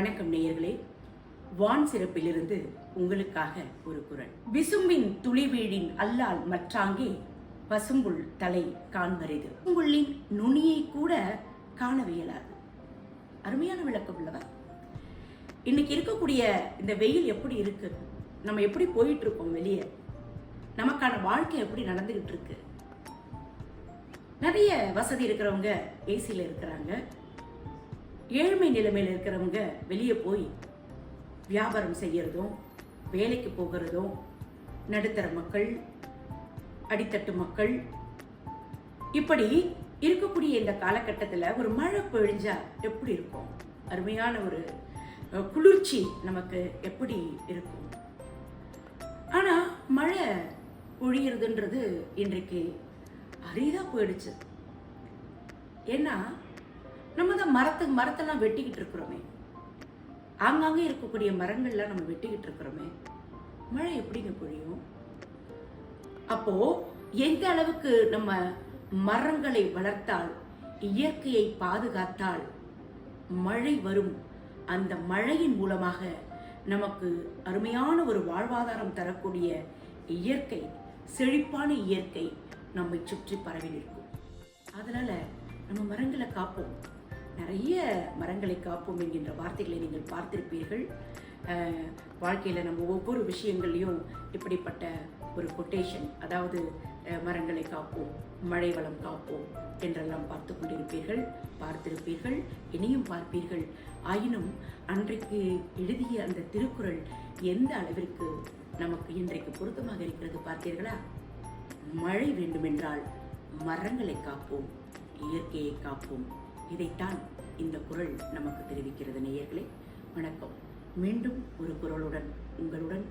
வணக்கம் நேயர்களே. வான் சிறப்பிலிருந்து உங்களுக்காக ஒரு குரல். விசும்பின் துளிவீழின் அல்லால் மற்றாங்கே பசும்புல் தலை காண்பரிது. உங்களின் நுனியை கூட காணவியலாது அருமையான விளக்கம் உள்ளவர். இன்னைக்கு இருக்கக்கூடிய இந்த வெயில் எப்படி இருக்கு? நம்ம எப்படி போயிட்டு இருக்கோம் வெளியே? நமக்கான வாழ்க்கை எப்படி நடந்துகிட்டு இருக்கு? நிறைய வசதி இருக்கிறவங்க ஏசியில் இருக்கிறாங்க. ஏழ்மை நிலைமையில் இருக்கிறவங்க வெளியே போய் வியாபாரம் செய்கிறதும் வேலைக்கு போகிறதும் நடுத்தர மக்கள் அடித்தட்டு மக்கள் இப்படி இருக்கக்கூடிய இந்த காலகட்டத்தில் ஒரு மழை பொழிஞ்சா எப்படி இருக்கும்? அருமையான ஒரு குளிர்ச்சி நமக்கு எப்படி இருக்கும்? ஆனால் மழை பொழியிறதுன்றது இன்றைக்கு அரிதாக போயிடுச்சு. ஏன்னா நம்ம தான் மரத்து மரத்தெல்லாம் வெட்டிக்கிட்டு இருக்கிறோமே. ஆங்காங்கே இருக்கக்கூடிய மரங்கள்லாம் நம்ம வெட்டிக்கிட்டு இருக்கிறோமே. மழை எப்படிங்க பொழியும்? அப்போ எந்த அளவுக்கு நம்ம மரங்களை வளர்த்தால் இயற்கையை பாதுகாத்தால் மழை வரும்? அந்த மழையின் மூலமாக நமக்கு அருமையான ஒரு வாழ்வாதாரம் தரக்கூடிய இயற்கை செழிப்பான இயற்கை நம்மை சுற்றி பரவி நிற்கும். அதனால நம்ம மரங்களை காப்போம். நிறைய மரங்களை காப்போம் என்கின்ற வார்த்தைகளை நீங்கள் பார்த்திருப்பீர்கள். வாழ்க்கையில் நம்ம ஒவ்வொரு விஷயங்கள்லையும் இப்படிப்பட்ட ஒரு கொட்டேஷன் அதாவது மரங்களை காப்போம் மழை வளம் காப்போம் என்றெல்லாம் பார்த்து கொண்டிருப்பீர்கள் பார்த்திருப்பீர்கள் இனியும் பார்ப்பீர்கள். ஆயினும் அன்றைக்கு எழுதிய அந்த திருக்குறள் எந்த அளவிற்கு நமக்கு இன்றைக்கு பொருத்தமாக இருக்கிறது பார்த்தீர்களா? மழை வேண்டுமென்றால் மரங்களை காப்போம் இயற்கையை காப்போம். இதைத்தான் இந்த குரல் நமக்கு தெரிவிக்கிறது நேயர்களே. வணக்கம். மீண்டும் ஒரு குரலுடன் உங்களுடன்